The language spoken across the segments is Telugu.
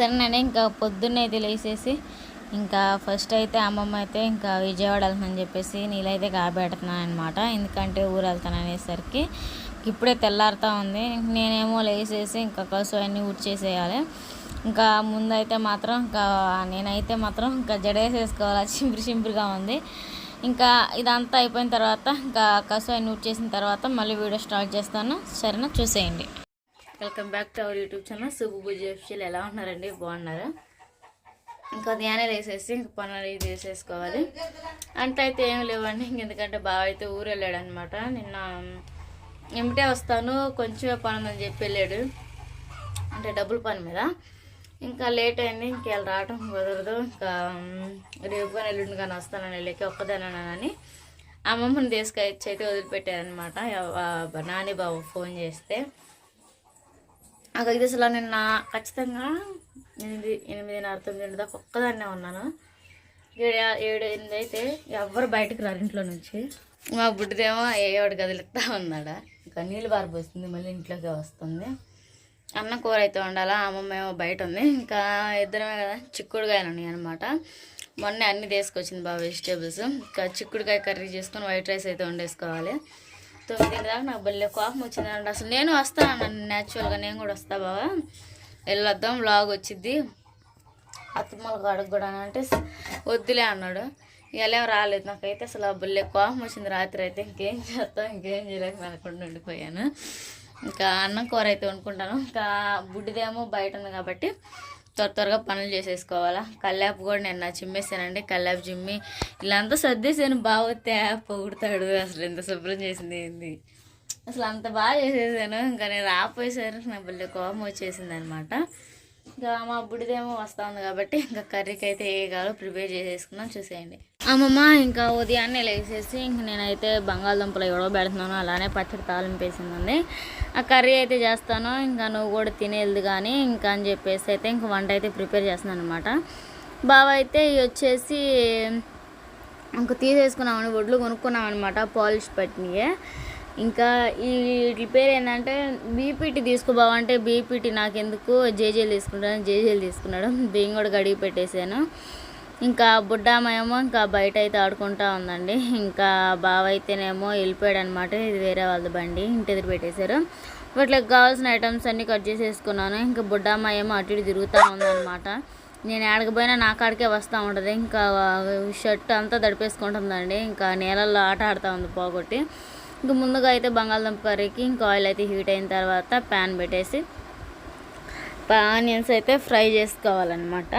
సరేనండి ఇంకా పొద్దున్నే అయితే లేచేసి ఇంకా ఫస్ట్ అయితే అమ్మమ్మ అయితే ఇంకా విజయవాడ వెళ్తానని చెప్పేసి నీళ్ళైతే కాబెడుతున్నాను అనమాట ఎందుకంటే ఊరు వెళ్తాను అనేసరికి ఇప్పుడే తెల్లారుతా ఉంది. నేనేమో లేసేసి ఇంకా కసు అన్నీ ఉడిచేసేయాలి ఇంకా ముందైతే మాత్రం ఇంకా నేనైతే మాత్రం ఇంకా జడేసేసుకోవాలి చింపిరి చింపిరిగా ఉంది. ఇంకా ఇదంతా అయిపోయిన తర్వాత ఇంకా కసు అన్ని చేసిన తర్వాత మళ్ళీ వీడియో స్టార్ట్ చేస్తాను. సరేనా? చూసేయండి. Welcome back to our YouTube channel Subbu Bujji official ఎలా ఉన్నారండి? బాగున్నారా? ఇంకా ఉదయాన్నే వేసేసి ఇంక పనులు ఇది చేసేసుకోవాలి. అంటే అయితే ఏం లేవండి. ఇంక ఎందుకంటే బావ అయితే ఊరు వెళ్ళాడు అనమాట నిన్న ఎమిటే వస్తాను. కొంచెమే పని ఉందని చెప్పి వెళ్ళాడు. అంటే డబ్బుల పని మీద. ఇంకా లేట్ అయింది. ఇంకేళ్ళు రావటం కుదరదు. ఇంకా రేపు కానీ ఎల్లుండి కానీ వస్తానని వెళ్ళకి ఒక్కదానని అమ్మమ్మని తీసుకొచ్చి అయితే వదిలిపెట్టారనమాట నాని బాబు ఫోన్ చేస్తే. అక్కడ ఇది అసలు నిన్న ఖచ్చితంగా ఎనిమిది ఎనిమిదిన్నర తొమ్మిది దాకా ఒక్కదాన్నే ఉన్నాను. ఏడు ఏడు ఎనిమిది అయితే ఎవ్వరు బయటకు రారు ఇంట్లో నుంచి. మా బుడ్డిదేమో ఏడు గదిలిస్తా ఉన్నాడా? ఇంకా నీళ్ళు బారిపోతుంది మళ్ళీ ఇంట్లోకి వస్తుంది. అన్న కూర అయితే ఉండాలా అమ్మమ్మ ఏమో బయట ఉంది. ఇంకా ఇద్దరమే కదా చిక్కుడుకాయలు ఉన్నాయి అనమాట మొన్నే అన్ని తీసుకొచ్చింది బాగా వెజిటేబుల్స్ ఇంకా చిక్కుడుకాయ కర్రీ చేసుకొని వైట్ రైస్ అయితే వండేసుకోవాలి. తొమ్మిది దాకా నాకు భలే కోపం వచ్చిందండి అసలు నేను వస్తాను న్యాచురల్గా నేను కూడా వస్తా బావా. వెళ్ళొద్దాం లాగ్ వచ్చింది అత్తమ్మల కాడకు కూడా అంటే వద్దులే అన్నాడు. ఇలా రాలేదు. నాకైతే అసలు ఆ భలే కోపం వచ్చింది రాత్రి అయితే. ఇంకేం చేస్తాం ఇంకేం చేయలేక వెళ్ళకుండా ఉండిపోయాను. ఇంకా అన్నం కూర అయితే వండుకుంటాను. ఇంకా బుడ్డిదేమో బయట ఉంది కాబట్టి త్వర త్వరగా పనులు చేసేసుకోవాలా? కల్లాపు కూడా నేను నా చిమ్మేసానండి కల్లాపు చిమ్మి ఇలా అంతా సర్దేశాను బాగొత్తే పొగుడతాడు అసలు ఎంత శుభ్రం చేసింది ఏంది? అసలు అంత బాగా చేసేసాను. ఇంకా నేను రాపోయేసరికి నా బల్లి కోపం వచ్చేసింది అనమాట ఇంకా మా బుడిదేమో వస్తా ఉంది కాబట్టి ఇంకా కర్రీకి అయితే ఏ కావాలో ప్రిపేర్ చేసేసుకున్నాం చూసేయండి. అమ్మమ్మ ఇంకా ఉదయాన్నే లేచేసి ఇంక నేనైతే బంగాళదుంపలు ఎవడో పెడుతున్నాను అలానే పచ్చడి తాలింపేసిందండి ఆ కర్రీ అయితే చేస్తాను. ఇంకా నువ్వు కూడా తినేది కానీ ఇంకా అని చెప్పేసి అయితే ఇంక వంట అయితే ప్రిపేర్ చేస్తున్నాను అనమాట బావ అయితే వచ్చేసి ఇంక తీసేసుకున్నామని వడ్లు కొనుక్కున్నాం అనమాట పాలిష్ పట్టినయే ఇంకా ఈ వీటి పేరు ఏంటంటే బీపీటీ తీసుకోబావంటే అంటే బీపీటీ నాకెందుకు? జేజేలు తీసుకుంటాను జేజేలు తీసుకున్నాడు. బియ్యం కూడా గడిగి పెట్టేశాను ఇంకా బుడ్డామేమో ఇంకా బయట అయితే ఆడుకుంటా ఉందండి. ఇంకా బావ అయితేనేమో వెళ్ళిపోయాడు అనమాట ఇది వేరే వాళ్ళ బండి ఇంటి ఎదురు పెట్టేశారు. వాటికి కావాల్సిన ఐటమ్స్ అన్నీ కట్ చేసేసుకున్నాను. ఇంకా బుడ్డామ్మ ఏమో అటు ఇటు తిరుగుతూ ఉందన్నమాట. నేను ఆడకపోయినా నా కాడికే వస్తూ ఉంటుంది. ఇంకా షర్ట్ అంతా దడిపేసుకుంటుందండి ఇంకా నీళ్ళల్లో ఆట ఆడుతూ ఉంది పోగొట్టి. ఇంకా ముందుగా అయితే బంగాళదుంప కర్రీకి ఇంకా ఆయిల్ అయితే హీట్ అయిన తర్వాత ప్యాన్ పెట్టేసి ఆనియన్స్ అయితే ఫ్రై చేసుకోవాలన్నమాట.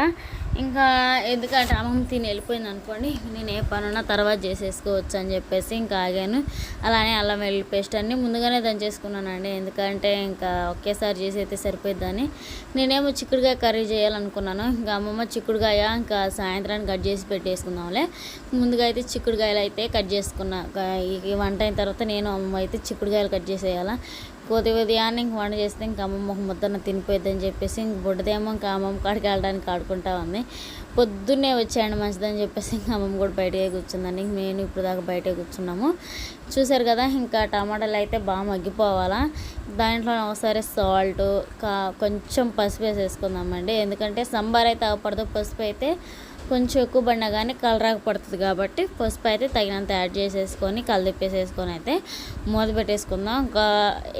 ఇంకా ఎందుకంటే అమ్మమ్మ తిని వెళ్ళిపోయింది అనుకోండి నేను ఏ పనున్నా తర్వాత చేసేసుకోవచ్చు అని చెప్పేసి ఇంకా ఆగాను. అలానే అల్లం వెల్లుల్లి పేస్ట్ అన్ని ముందుగానే దంచేసుకున్నానండి. ఎందుకంటే ఇంకా ఒకేసారి చేసి అయితే సరిపోయిద్దని. నేనేమో చిక్కుడుకాయ కర్రీ చేయాలనుకున్నాను. ఇంకా అమ్మమ్మ చిక్కుడుకాయ ఇంకా సాయంత్రాన్ని కట్ చేసి పెట్టేసుకుందాంలే. ముందుగా అయితే చిక్కుడుకాయలు అయితే కట్ చేసుకున్నా. ఈ వంట అయిన తర్వాత నేను అమ్మమ్మ అయితే చిక్కుడుకాయలు కట్ చేసేయాలా. కోతి ఉదయాన్నే ఇంక వంట చేస్తే ఇంకా అమ్మమ్మ ఒక ముద్దన తినిపోయిద్దని చెప్పేసి ఇంక బుడ్డదేమో ఇంకా అమ్మమ్మ కాడికి వెళ్ళడానికి ఆడుకుంటా ఉంది. పొద్దున్నే వచ్చాయండి మంచిదని చెప్పేసి ఇంక అమ్మమ్మ కూడా బయటకే కూర్చుందండి. ఇంక నేను ఇప్పుడు దాకా బయటే కూర్చున్నాము. చూసారు కదా ఇంకా టమాటాలు అయితే బాగా మగ్గిపోవాలా? దాంట్లో ఒకసారి సాల్ట్ కా కొంచెం పసుపు వేసేసుకుందామండి. ఎందుకంటే సంబార్ అయితే అవ్వకూడదు పసుపు అయితే కొంచెం ఎక్కువ పడినా కానీ కలరాకు పడుతుంది కాబట్టి పసుపు అయితే తగినంత యాడ్ చేసేసుకొని కలిపేసేసుకొని అయితే మూత పెట్టేసుకుందాం. ఇంకా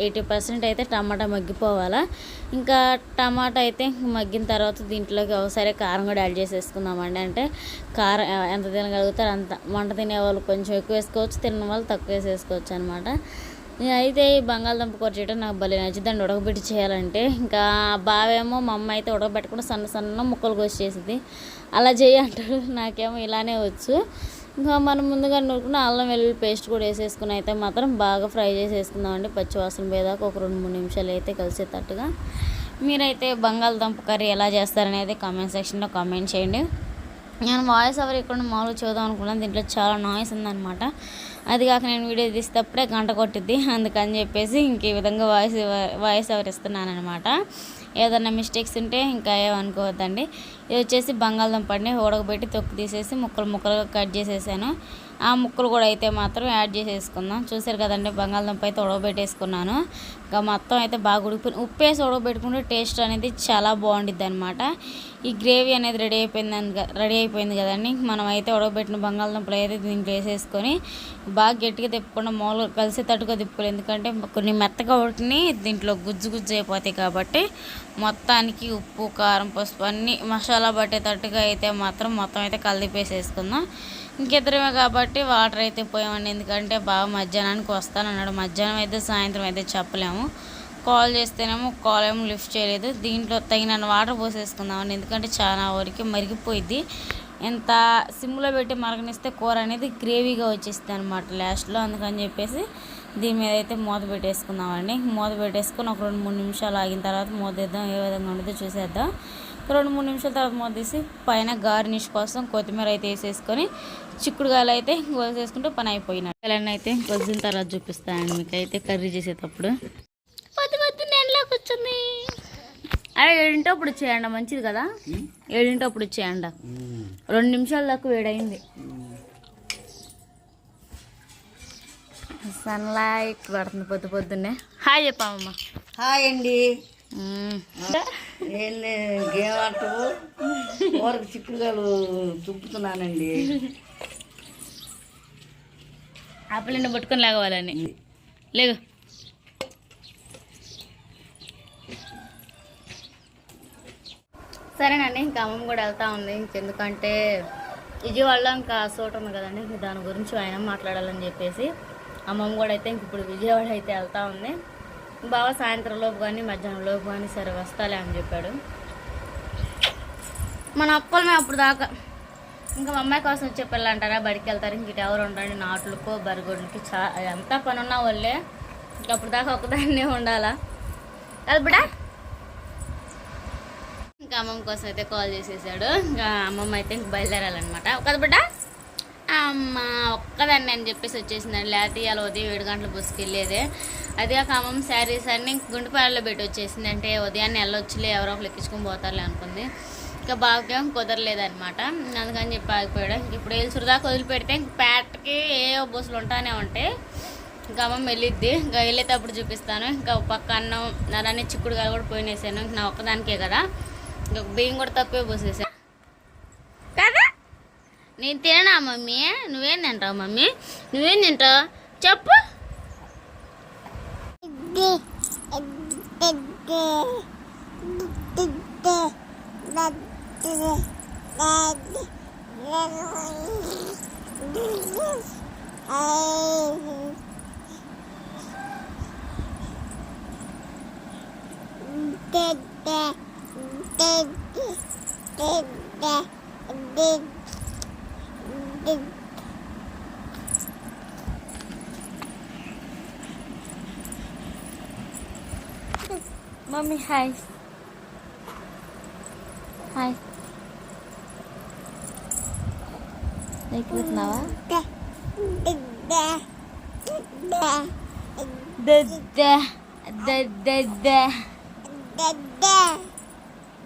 ఎయిటీ పర్సెంట్ అయితే టమాటా మగ్గిపోవాలా. ఇంకా టమాటా అయితే మగ్గిన తర్వాత దీంట్లోకి ఒకసారి కారం కూడా యాడ్ చేసేసుకుందామండి. అంటే కారం ఎంత తినగలుగుతారో అంత. వంట తినే వాళ్ళు కొంచెం ఎక్కువ వేసుకోవచ్చు తిన్న వాళ్ళు తక్కువ వేసేసుకోవచ్చు అనమాట అయితే ఈ బంగాళదుంప కూర చేయడం నాకు భలే నచ్చిందండి ఉడకబెట్టి చేయాలంటే. ఇంకా బావేమో మా అమ్మ అయితే ఉడకబెట్టకుండా సన్న సన్న ముక్కలు కోసి చేసింది. అలా చేయి అంటాడు నాకేమో ఇలానే వచ్చు. ఇంకా మనం ముందుగా నూరుకున్న అల్లం వెల్లుల్లి పేస్ట్ కూడా వేసేసుకుని అయితే మాత్రం బాగా ఫ్రై చేసేసుకుందామండి. పచ్చివాసన పోయేదాకా ఒక రెండు మూడు నిమిషాలు అయితే కలిసేటట్టుగా. మీరైతే బంగాళదుంప కర్రీ ఎలా చేస్తారనేది కామెంట్ సెక్షన్లో కామెంట్ చేయండి. నేను వాయిస్ ఎవరు ఇక్కడ మామూలుగా చూద్దాం అనుకున్నాను. దీంట్లో చాలా నాయిస్ ఉందన్నమాట. అది కాక నేను వీడియో తీసేటప్పుడే గంట కొట్టిద్ది. అందుకని చెప్పేసి ఇంక ఈ విధంగా వాయిస్ వాయిస్ ఓవర్ ఇస్తున్నాను అనమాట ఏదన్నా మిస్టేక్స్ ఉంటే ఇంకా ఏమనుకోవద్దండి ఇది వచ్చేసి బంగాళదుంపండి ఉడకబెట్టి తొక్కు తీసేసి ముక్కలు ముక్కలుగా కట్ చేసేసాను. ఆ ముక్కలు కూడా అయితే మాత్రం యాడ్ చేసేసుకుందాం. చూసారు కదండి బంగాళదుంప అయితే ఉడకబెట్టేసుకున్నాను. ఇంకా మొత్తం అయితే బాగా ఉడికిపోయింది. ఉప్పు వేసి ఉడకబెట్టుకుంటే టేస్ట్ అనేది చాలా బాగుండిద్ది అనమాట ఈ గ్రేవీ అనేది రెడీ అయిపోయింది రెడీ అయిపోయింది కదండి. మనం అయితే ఉడకబెట్టిన బంగాళదుంపలు అయితే దీంట్లో వేసేసుకొని బాగా గట్టిగా తిప్పకుండా మూల కలిసి తట్టుగా తిప్పుకోవాలి. ఎందుకంటే కొన్ని మెత్తగా ఉడికిని దీంట్లో గుజ్జు గుజ్జు అయిపోతాయి కాబట్టి మొత్తానికి ఉప్పు కారం పసుపు అన్నీ మసాలా పట్టేటట్టుగా అయితే మాత్రం మొత్తం అయితే కలిపేసేసుకుందాం. ఇంకిద్దరమే కాబట్టి వాటర్ అయితే పోయామండి. ఎందుకంటే బాగా మధ్యాహ్నానికి వస్తానన్నాడు. మధ్యాహ్నం అయితే సాయంత్రం అయితే చెప్పలేము. కాల్ చేస్తేనేమో కాల్ ఏమో లిఫ్ట్ చేయలేదు. దీంట్లో తగిన వాటర్ పోసేసుకుందామండి ఎందుకంటే చాలా వరకు మరిగిపోయింది ఎంత సిమ్లో పెట్టి మరగనిస్తే కూర అనేది గ్రేవీగా వచ్చేస్తుంది అనమాట లాస్ట్లో. అందుకని చెప్పేసి దీని మీద అయితే మూత పెట్టేసుకుందామండి. మూత పెట్టేసుకొని ఒక రెండు మూడు నిమిషాలు ఆగిన తర్వాత మూత వేద్దాం ఏ విధంగా ఉండదో చూసేద్దాం. రెండు మూడు నిమిషాల తర్వాత మూత తీసి పైన గార్నిష్ కోసం కొత్తిమీర అయితే వేసేసుకొని చిక్కుడుగాయలు అయితే కోసేసుకుంటే పని అయిపోయినట్టు. అయితే కొద్దిన తర్వాత చూపిస్తానండి. మీకు అయితే కర్రీ చేసేటప్పుడు పొద్దు పొద్దున్న ఎండలో కూర్చుంది అరే ఏడింటప్పుడు వచ్చేయండి మంచిది కదా? ఏడింటప్పుడు వచ్చేయండి రెండు నిమిషాల దాకా వేడైంది. సన్లైట్ పడుతుంది పొద్దు పొద్దున్నే. హాయ్ చెప్పామమ్మ హాయ్ అండి. మ్మ్. ఏం గేమ్ ఆటలు ఊరకు చిక్కుడుగాలు చుప్పుతున్నానండి ఆపిల్ ఎండ పట్టుకొని లాగవాలని. లేగు. సరేనండి ఇంకా అమ్మమ్మ కూడా వెళ్తా ఉంది. ఇంకెందుకంటే విజయవాడలో ఇంకా సోట ఉంది కదండి ఇంక దాని గురించి ఆయన మాట్లాడాలని చెప్పేసి అమ్మమ్మ కూడా అయితే ఇంక ఇప్పుడు విజయవాడ అయితే వెళ్తా ఉంది. బావ సాయంత్రం లోపు కానీ మధ్యాహ్నం లోపు కానీ సరే వస్తాలే అని చెప్పాడు. మన అప్పలమే అప్పుడు దాకా ఇంకా మా అమ్మాయి కోసం వచ్చే పిల్లలు అంటారా బడికి వెళ్తారు ఇంక ఇటు ఎవరు ఉండండి నాట్లకో బరిగొడ్లకి చా ఎంత పని వాళ్ళే. ఇంక అప్పుడు దాకా ఒకదాన్నే ఉండాలా. అది బిడా ఇంకా అమ్మమ్మ కోసం అయితే కాల్ చేసేసాడు. ఇంకా అమ్మమ్మ అయితే ఇంక బయలుదేరాలన్నమాట. కదా బిడ్డ? అమ్మ ఒక్కదాన్ని అని చెప్పేసి వచ్చేసిందండి. లేకపోతే ఇవాళ ఉదయం ఏడు గంటల బస్సుకి వెళ్ళేదే. అది కాక అమ్మమ్మ శారీస్ అన్ని గుండెపాలలో పెట్టి వచ్చేసింది. అంటే ఉదయాన్నే వెళ్ళొచ్చులే ఎవరో ఒకరు ఎక్కించుకొని పోతారులే అనుకుంది. ఇంకా బాగా కుదరలేదనమాట అందుకని చెప్పి ఆగిపోయాడు. ఇప్పుడు ఏలుసురు దాకా వదిలిపెడితే ఇంక పేటకి ఏ బస్సులు ఉంటానే ఉంటాయి. ఇంకా అమ్మమ్మ వెళ్ళిద్ది. ఇంకా వెళ్ళేటప్పుడు చూపిస్తాను. ఇంకా పక్క అన్నం నరాన్ని చిక్కుడుగా కూడా పోయినేసాను. ఇంక నా ఒక్కదానికే కదా. ఇంకా బియ్యం కూడా తక్కువే పోసేసాను కదా? నేను తిననా మమ్మీ? నువ్వేం తింటావు మమ్మీ? నువ్వేం తింటావు? చెప్పు. Mommy, hi. Hi. Đây cút nào á? đê đê đê đê đê đê đê đê Đe. Đe.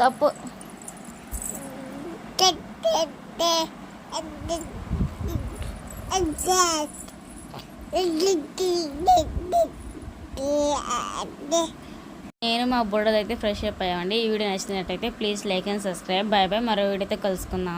తప్పు. నేను మా బుడ్డదైతే ఫ్రెష్ అప్ అయ్యామండి. ఈ వీడియో నచ్చినట్టయితే please like and subscribe bye bye మరో వీడియోతో కలుసుకుందాం.